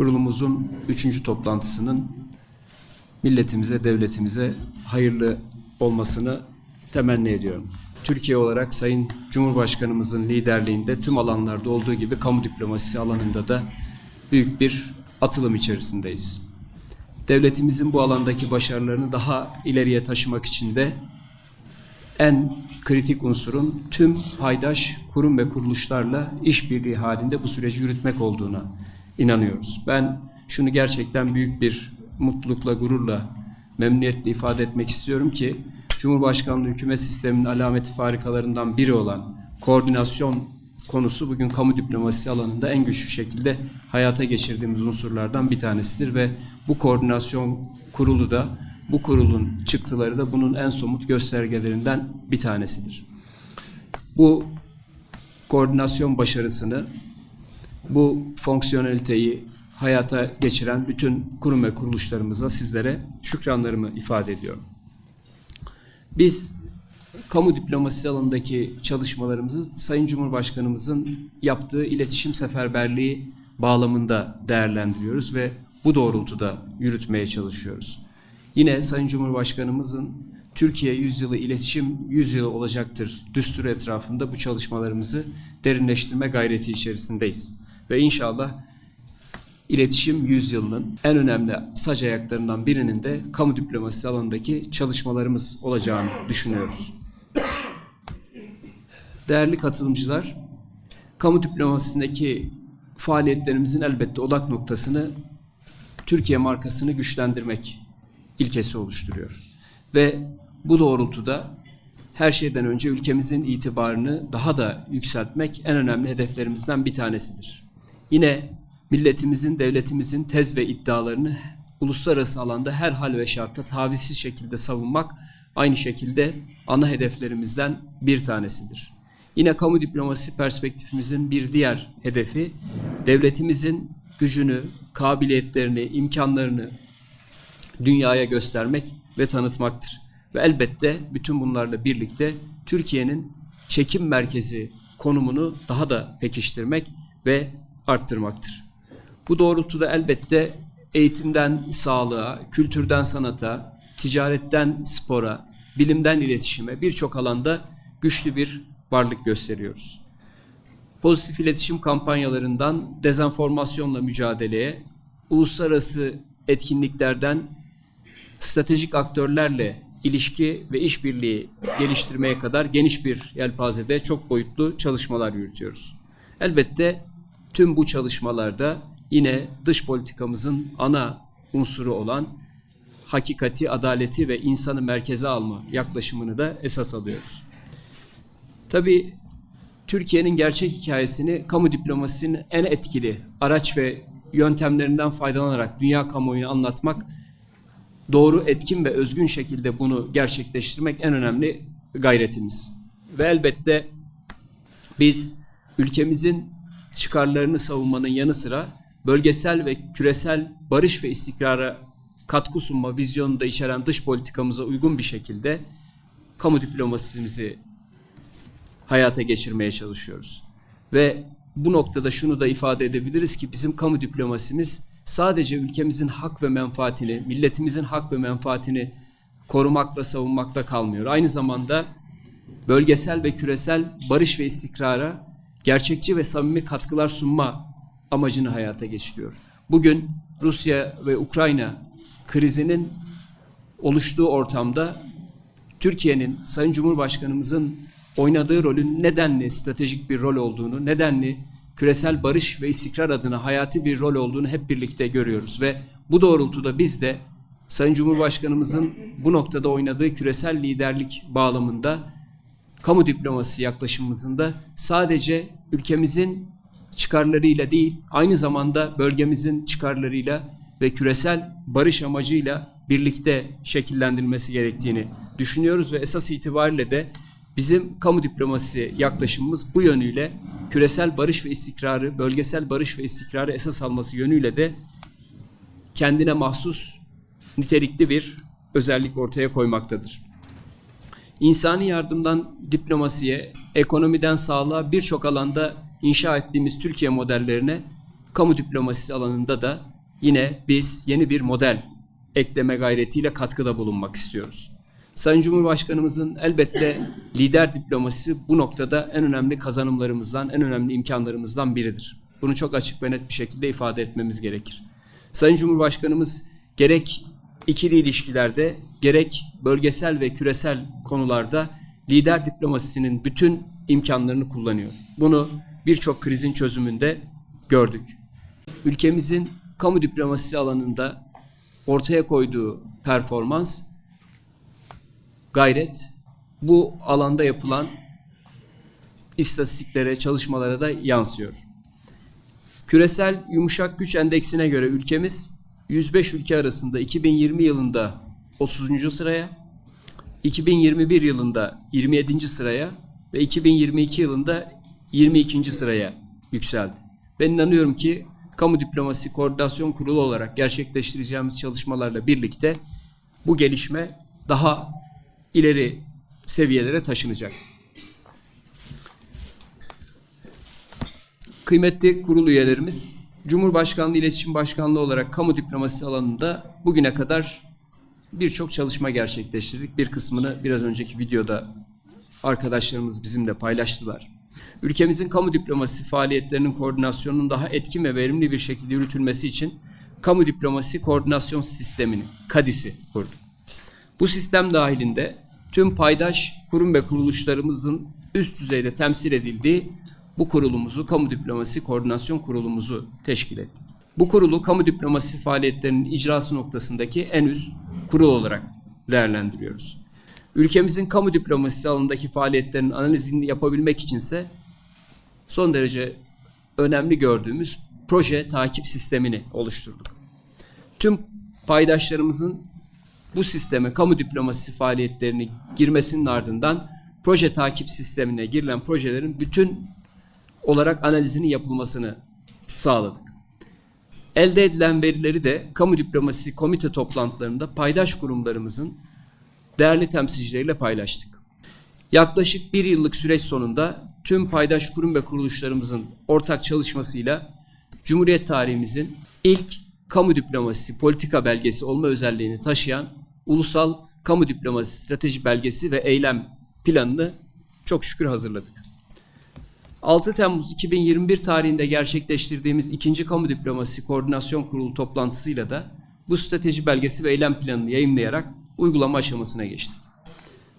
kurulumuzun üçüncü toplantısının milletimize, devletimize hayırlı olmasını temenni ediyorum. Türkiye olarak Sayın Cumhurbaşkanımızın liderliğinde tüm alanlarda olduğu gibi kamu diplomasisi alanında da büyük bir atılım içerisindeyiz. Devletimizin bu alandaki başarılarını daha ileriye taşımak için de en kritik unsurun tüm paydaş kurum ve kuruluşlarla işbirliği halinde bu süreci yürütmek olduğuna inanıyoruz. Ben şunu gerçekten büyük bir mutlulukla, gururla, memnuniyetle ifade etmek istiyorum ki Cumhurbaşkanlığı hükümet sisteminin alameti farikalarından biri olan koordinasyon konusu bugün kamu diplomasisi alanında en güçlü şekilde hayata geçirdiğimiz unsurlardan bir tanesidir ve bu koordinasyon kurulu da bu kurulun çıktıları da bunun en somut göstergelerinden bir tanesidir. Bu koordinasyon başarısını, bu fonksiyoneliteyi hayata geçiren bütün kurum ve kuruluşlarımıza sizlere şükranlarımı ifade ediyorum. Biz kamu diplomasisi alanındaki çalışmalarımızı Sayın Cumhurbaşkanımızın yaptığı iletişim seferberliği bağlamında değerlendiriyoruz ve bu doğrultuda yürütmeye çalışıyoruz. Yine Sayın Cumhurbaşkanımızın Türkiye Yüzyılı İletişim Yüzyılı olacaktır düsturu etrafında bu çalışmalarımızı derinleştirme gayreti içerisindeyiz. Ve inşallah iletişim yüzyılının en önemli sac ayaklarından birinin de kamu diplomasisi alanındaki çalışmalarımız olacağını düşünüyoruz. Değerli katılımcılar, kamu diplomasisindeki faaliyetlerimizin elbette odak noktasını Türkiye markasını güçlendirmek ilkesi oluşturuyor. Ve bu doğrultuda her şeyden önce ülkemizin itibarını daha da yükseltmek en önemli hedeflerimizden bir tanesidir. Yine milletimizin, devletimizin tez ve iddialarını uluslararası alanda her hal ve şartta tavizsiz şekilde savunmak aynı şekilde ana hedeflerimizden bir tanesidir. Yine kamu diplomasisi perspektifimizin bir diğer hedefi devletimizin gücünü, kabiliyetlerini, imkanlarını dünyaya göstermek ve tanıtmaktır. Ve elbette bütün bunlarla birlikte Türkiye'nin çekim merkezi konumunu daha da pekiştirmek ve arttırmaktır. Bu doğrultuda elbette eğitimden sağlığa, kültürden sanata, ticaretten spora, bilimden iletişime birçok alanda güçlü bir varlık gösteriyoruz. Pozitif iletişim kampanyalarından dezenformasyonla mücadeleye, uluslararası etkinliklerden stratejik aktörlerle ilişki ve işbirliği geliştirmeye kadar geniş bir yelpazede çok boyutlu çalışmalar yürütüyoruz. Elbette tüm bu çalışmalarda yine dış politikamızın ana unsuru olan hakikati, adaleti ve insanı merkeze alma yaklaşımını da esas alıyoruz. Tabii Türkiye'nin gerçek hikayesini kamu diplomasisinin en etkili araç ve yöntemlerinden faydalanarak dünya kamuoyuna anlatmak, doğru, etkin ve özgün şekilde bunu gerçekleştirmek en önemli gayretimiz. Ve elbette biz ülkemizin çıkarlarını savunmanın yanı sıra bölgesel ve küresel barış ve istikrara katkı sunma vizyonunu da içeren dış politikamıza uygun bir şekilde kamu diplomasimizi hayata geçirmeye çalışıyoruz. Ve bu noktada şunu da ifade edebiliriz ki bizim kamu diplomasimiz sadece ülkemizin hak ve menfaatini, milletimizin hak ve menfaatini korumakla, savunmakla kalmıyor. Aynı zamanda bölgesel ve küresel barış ve istikrara gerçekçi ve samimi katkılar sunma amacını hayata geçiriyor. Bugün Rusya ve Ukrayna krizinin oluştuğu ortamda Türkiye'nin Sayın Cumhurbaşkanımızın oynadığı rolün nedenli stratejik bir rol olduğunu, nedenli küresel barış ve istikrar adına hayati bir rol olduğunu hep birlikte görüyoruz ve bu doğrultuda biz de Sayın Cumhurbaşkanımızın bu noktada oynadığı küresel liderlik bağlamında kamu diplomasi yaklaşımımızın sadece ülkemizin çıkarlarıyla değil, aynı zamanda bölgemizin çıkarlarıyla ve küresel barış amacıyla birlikte şekillendirilmesi gerektiğini düşünüyoruz ve esas itibariyle de bizim kamu diplomasi yaklaşımımız bu yönüyle küresel barış ve istikrarı, bölgesel barış ve istikrarı esas alması yönüyle de kendine mahsus nitelikli bir özellik ortaya koymaktadır. İnsani yardımdan diplomasiye, ekonomiden sağlığa birçok alanda inşa ettiğimiz Türkiye modellerine kamu diplomasisi alanında da yine biz yeni bir model ekleme gayretiyle katkıda bulunmak istiyoruz. Sayın Cumhurbaşkanımızın elbette lider diplomasisi bu noktada en önemli kazanımlarımızdan, en önemli imkanlarımızdan biridir. Bunu çok açık ve net bir şekilde ifade etmemiz gerekir. Sayın Cumhurbaşkanımız gerek ikili ilişkilerde gerek bölgesel ve küresel konularda lider diplomasisinin bütün imkanlarını kullanıyor. Bunu birçok krizin çözümünde gördük. Ülkemizin kamu diplomasisi alanında ortaya koyduğu performans, gayret bu alanda yapılan istatistiklere, çalışmalara da yansıyor. Küresel yumuşak güç endeksine göre ülkemiz 105 ülke arasında 2020 yılında 30. sıraya, 2021 yılında 27. sıraya ve 2022 yılında 22. sıraya yükseldi. Ben inanıyorum ki Kamu Diplomasi Koordinasyon Kurulu olarak gerçekleştireceğimiz çalışmalarla birlikte bu gelişme daha ileri seviyelere taşınacak. Kıymetli kurul üyelerimiz, Cumhurbaşkanlığı İletişim Başkanlığı olarak kamu diplomasisi alanında bugüne kadar birçok çalışma gerçekleştirdik. Bir kısmını biraz önceki videoda arkadaşlarımız bizimle paylaştılar. Ülkemizin kamu diplomasisi faaliyetlerinin koordinasyonunun daha etkin ve verimli bir şekilde yürütülmesi için Kamu Diplomasi Koordinasyon Sistemini, KADİS'i kurduk. Bu sistem dahilinde tüm paydaş kurum ve kuruluşlarımızın üst düzeyde temsil edildiği bu kurulumuzu, Kamu Diplomasi Koordinasyon Kurulumuzu teşkil ettik. Bu kurulu kamu diplomasi faaliyetlerinin icrası noktasındaki en üst kurul olarak değerlendiriyoruz. Ülkemizin kamu diplomasisi alanındaki faaliyetlerin analizini yapabilmek içinse son derece önemli gördüğümüz proje takip sistemini oluşturduk. Tüm paydaşlarımızın bu sisteme kamu diplomasisi faaliyetlerini girmesinin ardından proje takip sistemine girilen projelerin bütün olarak analizinin yapılmasını sağladık. Elde edilen verileri de kamu diplomasisi komite toplantılarında paydaş kurumlarımızın değerli temsilcileriyle paylaştık. Yaklaşık bir yıllık süreç sonunda tüm paydaş kurum ve kuruluşlarımızın ortak çalışmasıyla Cumhuriyet tarihimizin ilk kamu diplomasisi politika belgesi olma özelliğini taşıyan ulusal kamu diplomasisi strateji belgesi ve eylem planını çok şükür hazırladık. 6 Temmuz 2021 tarihinde gerçekleştirdiğimiz ikinci Kamu Diplomasisi Koordinasyon Kurulu toplantısıyla da bu strateji belgesi ve eylem planını yayınlayarak uygulama aşamasına geçtik.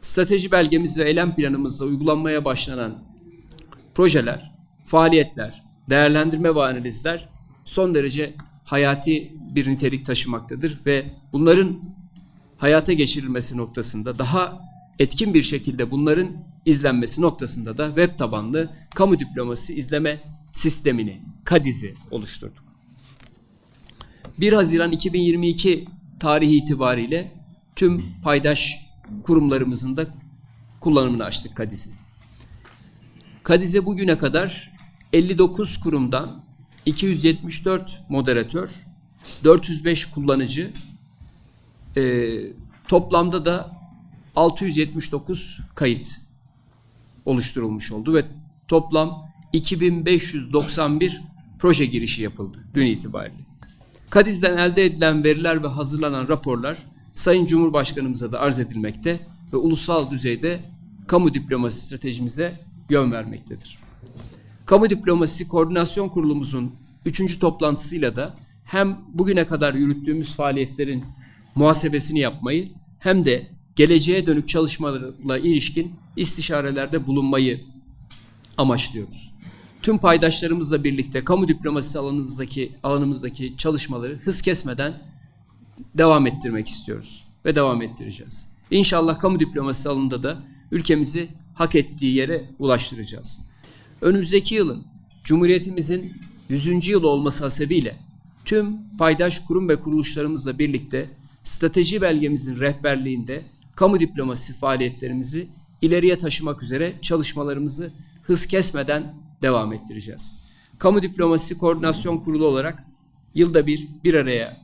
Strateji belgemiz ve eylem planımızda uygulanmaya başlanan projeler, faaliyetler, değerlendirme ve analizler son derece hayati bir nitelik taşımaktadır ve bunların hayata geçirilmesi noktasında daha etkin bir şekilde bunların izlenmesi noktasında da web tabanlı kamu diplomasi izleme sistemini, KADİZ'i oluşturduk. 1 Haziran 2022 tarihi itibariyle tüm paydaş kurumlarımızın da kullanımını açtık KADİZ'i. KADİZ'e bugüne kadar 59 kurumdan 274 moderatör, 405 kullanıcı, e, toplamda da 679 kayıt oluşturulmuş oldu ve toplam 2591 proje girişi yapıldı dün itibariyle. Kadiz'den elde edilen veriler ve hazırlanan raporlar Sayın Cumhurbaşkanımıza da arz edilmekte ve ulusal düzeyde kamu diplomasi stratejimize yön vermektedir. Kamu Diplomasi Koordinasyon Kurulumuzun üçüncü toplantısıyla da hem bugüne kadar yürüttüğümüz faaliyetlerin muhasebesini yapmayı hem de geleceğe dönük çalışmalarla ilişkin istişarelerde bulunmayı amaçlıyoruz. Tüm paydaşlarımızla birlikte kamu diplomasisi alanımızdaki alanımızdaki çalışmaları hız kesmeden devam ettirmek istiyoruz ve devam ettireceğiz. İnşallah kamu diplomasisi alanında da ülkemizi hak ettiği yere ulaştıracağız. Önümüzdeki yılın Cumhuriyetimizin 100. yıl olması hasebiyle tüm paydaş kurum ve kuruluşlarımızla birlikte strateji belgemizin rehberliğinde kamu diplomasi faaliyetlerimizi ileriye taşımak üzere çalışmalarımızı hız kesmeden devam ettireceğiz. Kamu Diplomasi Koordinasyon Kurulu olarak yılda bir bir araya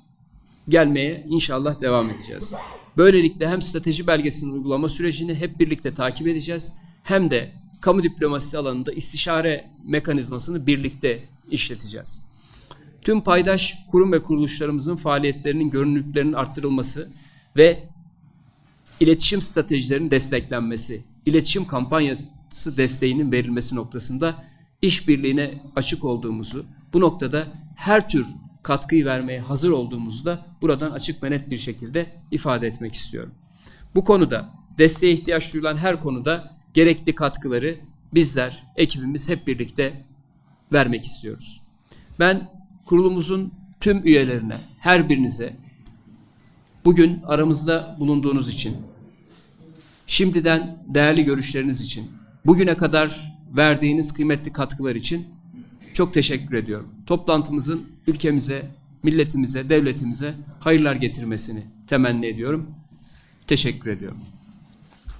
gelmeye inşallah devam edeceğiz. Böylelikle hem strateji belgesinin uygulama sürecini hep birlikte takip edeceğiz hem de kamu diplomasisi alanında istişare mekanizmasını birlikte işleteceğiz. tüm paydaş kurum ve kuruluşlarımızın faaliyetlerinin görünürlüklerinin arttırılması ve iletişim stratejilerinin desteklenmesi, iletişim kampanyası desteğinin verilmesi noktasında işbirliğine açık olduğumuzu, bu noktada her tür katkıyı vermeye hazır olduğumuzu da buradan açık ve net bir şekilde ifade etmek istiyorum. Bu konuda desteğe ihtiyaç duyulan her konuda gerekli katkıları bizler, ekibimiz hep birlikte vermek istiyoruz. Ben kurulumuzun tüm üyelerine, her birinize bugün aramızda bulunduğunuz için, şimdiden değerli görüşleriniz için, bugüne kadar verdiğiniz kıymetli katkılar için çok teşekkür ediyorum. Toplantımızın ülkemize, milletimize, devletimize hayırlar getirmesini temenni ediyorum. Teşekkür ediyorum.